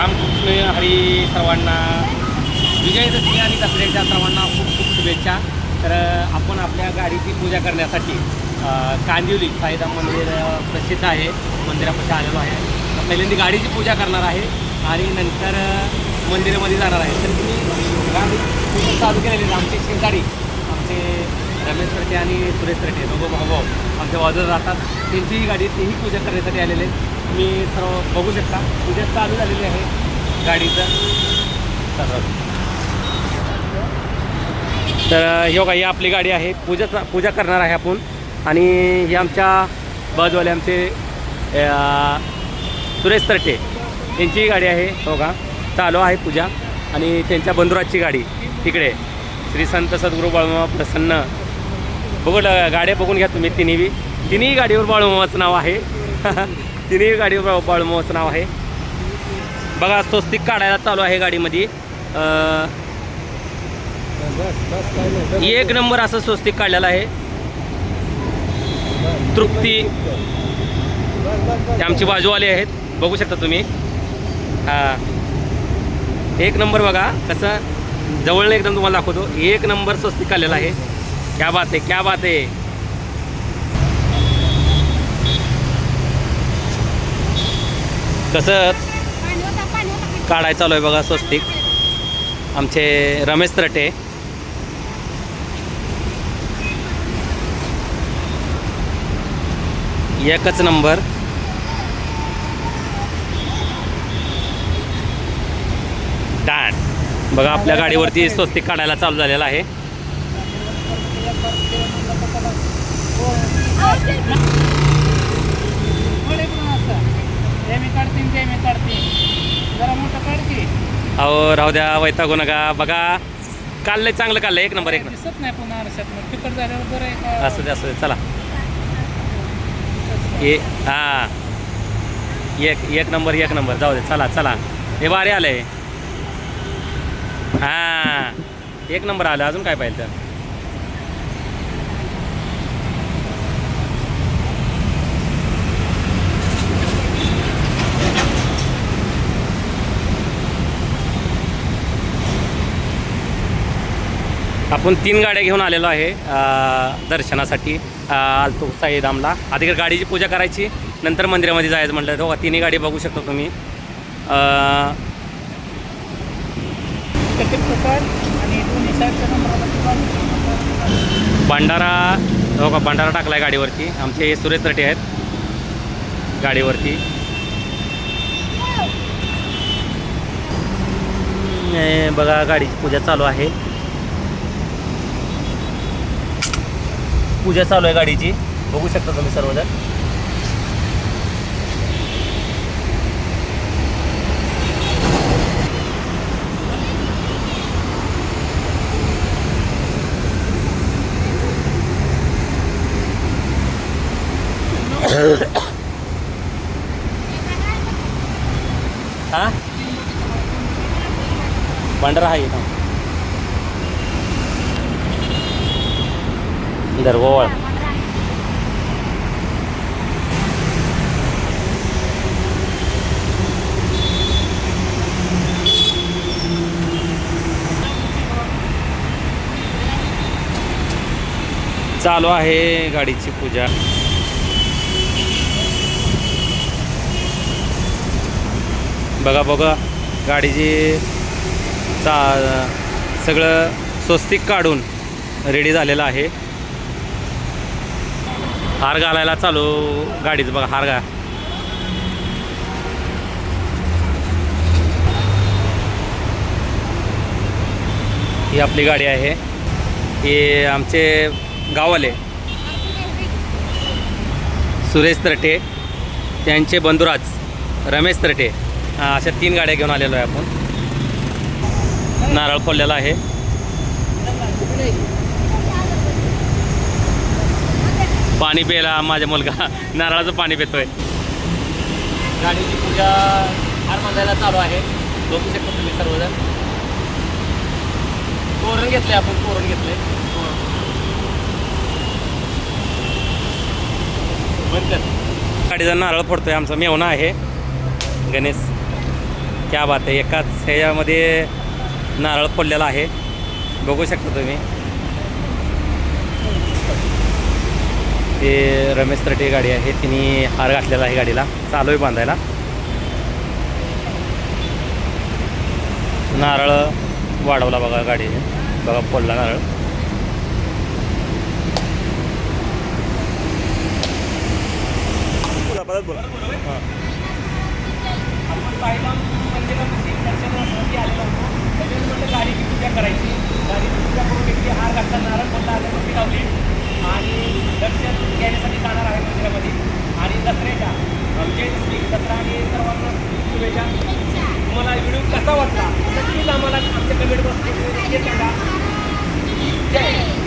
रामकृष्ण हरी सर्वांना विजयदशमी आणि दसऱ्याच्या सर्वांना खूप खूप शुभेच्छा. तर आपण आपल्या गाडीची पूजा करण्यासाठी कांदिवली साईराम मंदिर प्रसिद्ध आहे मंदिरापाशी आलेलो आहे. तर पहिल्यांदा गाडीची पूजा करणार आहे आणि नंतर मंदिरामध्ये जाणार आहे. तर तुम्ही गाडी पूजा चालू केलेली आहे. आमची शेजारी आमचे रमेश तरटे आणि सुरेश तरटे दोघं भाऊ भाऊ आमच्या बाजूला राहतात. त्यांचीही गाडी तेही पूजा करण्यासाठी आलेले आहेत. तुम्ही सर्व बघू शकता. पूजा चालू झालेली आहे गाडीचं सर्व. तर ही बघा ही आपली गाडी आहे. पूजा पूजा करणार आहे आपण. आणि ही आमच्या बाजूवाले आमचे सुरेश तरटे यांचीही गाडी आहे. हो का चालू आहे पूजा. आणि त्यांच्या बंधुराजची गाडी तिकडे श्री संत सद्गुरू बाळूमा प्रसन्न. बघू गाड्या बघून घ्या तुम्ही तिन्ही तिन्ही गाडीवर बाळूमाचं नाव आहे. तिन्ही गाडीवर बाळू- नाव आहे. बघा स्वस्तिक काढायला चालू आहे गाडीमध्ये. एक नंबर असं स्वस्तिक काढलेलं आहे. तृप्ती. ते आमची बाजूवाले आहेत. बघू शकता तुम्ही. हां. एक नंबर बघा कसं जवळनं एकदम तुम्हाला दाखवतो. एक नंबर स्वस्तिक काढलेला आहे. क्या बात आहे क्या बात आहे. कसं काढायचं चालू आहे बघा स्वस्तिक. आमचे रमेश तरटे. एकच नंबर. डान. बघा आपल्या गाडीवरती स्वस्तिक काढायला चालू झालेला आहे. अहो राहू द्या वैतागू नका. बघा काढलंय चांगलं काढलंय एक नंबर एक नंबर. दिसत नाही पुन्हा आरशात. तिकड झाल्यावर बरं आहे का? असू दे असू दे. चला. ए हां. एक एक नंबर एक नंबर. जाऊ दे चला चला. हे भारी आलंय. हां. एक नंबर आलं. अजून काय पाहिजे तर आपण तीन गाड्या घेऊन आलेलो आहे दर्शनासाठी अ, आलतो साईदामला आधी गाडीची पूजा करायची नंतर मंदिरामध्ये जायचं म्हटलं. तर तिन्ही गाडी बघू शकता तुम्ही. भंडारा हो का भंडारा टाकला आहे गाडीवरती. आमचे सुरेश रटे आहेत गाडीवरती. हे बघा गाडीची पूजा चालू आहे. पूजा चालू आहे गाडीची. बघू शकता तुम्ही सर्वजण. हा? भंडारा हा येतो इधर चालू आहे गाडीची पूजा. बघा बघा गाडीची चा सगळं स्वस्तिक काढून रेडी झालेलं आहे. हार घालायला चालू. गाडीचं बघा हार घा ही आपली गाडी आहे. हे आमचे गाववाले. सुरेश तरटे त्यांचे बंधुराज रमेश तरटे. अशा तीन गाड्या घेऊन आलेलो आहे आपण. नारळ फोडलेला आहे. पाणी प्यायला माझा मुलगा नारळाचं पाणी पितोय. गाडीची पूजा हार बांधायला चालू आहे. बघू शकतो तुम्ही सर्वजण. तोरण घेतले आपण तोरण घेतले बंद कर. गाडीचा नारळ फोडतोय आमचा मेवणा आहे. गणेश क्या बात आहे एकाच ह्याच्यामध्ये नारळ फोडलेला आहे. बघू शकता तुम्ही. ते रमेश तरटे गाडी आहे. तिने हार घातलेला आहे गाडीला. चालू आहे बांधायला. नारळ वाढवला बघा गाडीने बघा फोडला नारळ. आपण साईबाब मंदिरापाशी दर्शनासाठी आलेलो होतो त्याच्यावर म्हटलं गाडीची पूजा करायची गाडीची पूजा करून घेतली हार घातला नारळ बोलला अगरबत्ती लावली आणि दर्शन घेण्यासाठी जाणार आहे मंदिरामध्ये आणि दसऱ्याच्या दसरा आणि सर्वांना शुभेच्छा. तुम्हाला व्हिडिओ कसा वाटला? नक्कीच आम्हाला आमच्या कमेंट बॉक्समध्ये सांगा. जय.